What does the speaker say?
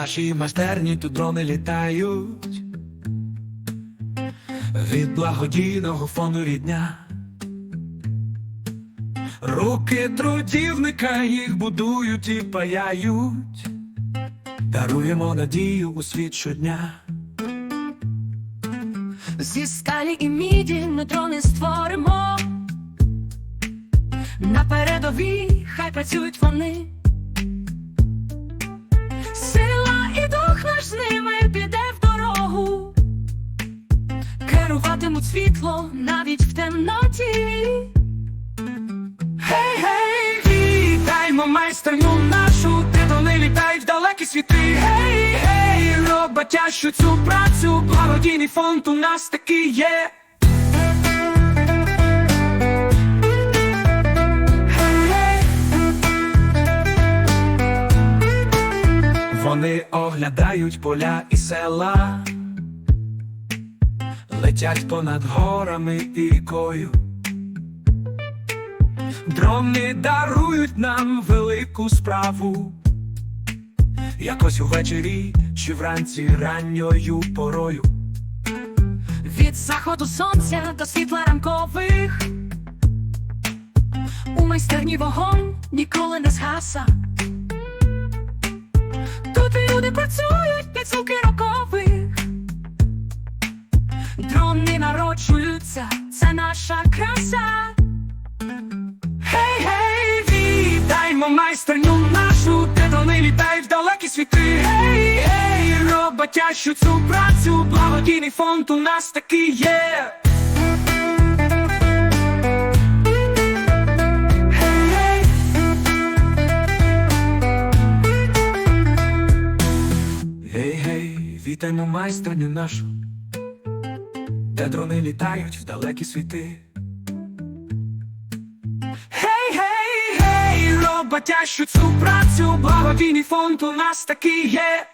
нашій майстерні тут дрони літають. Від благодійного фонду рідня. Руки трудівника їх будують і паяють. Даруємо надію у світ щодня. Зі скалі і міді ми дрони створимо. На передовій хай працюють вони. Керуватимуть світло навіть в темноті. Гей, гей, вітаймо майстерню нашу, де дрони літають в далекі світи. Гей, гей, роботящу цю працю, благодійний фонд у нас такий є. Вони оглядають поля і села, летять понад горами і рікою. Дрони дарують нам велику справу. Якось увечері чи вранці ранньою порою. Від заходу сонця до світла ранкових. У майстерні вогонь ніколи не згаса. Тут люди працюють підсумки рокових. Дрони народжуються, це наша краса. Гей, гей, вітаймо майстерню нашу, де дрони літають в далекі світи. Гей, гей, роботящу цю працю, благодійний фонд у нас такий є. Гей, майстерню нашу, де дрони літають в далекі світи. Гей, гей, гей, роботящу цю працю, благодійний фонд у нас такий є.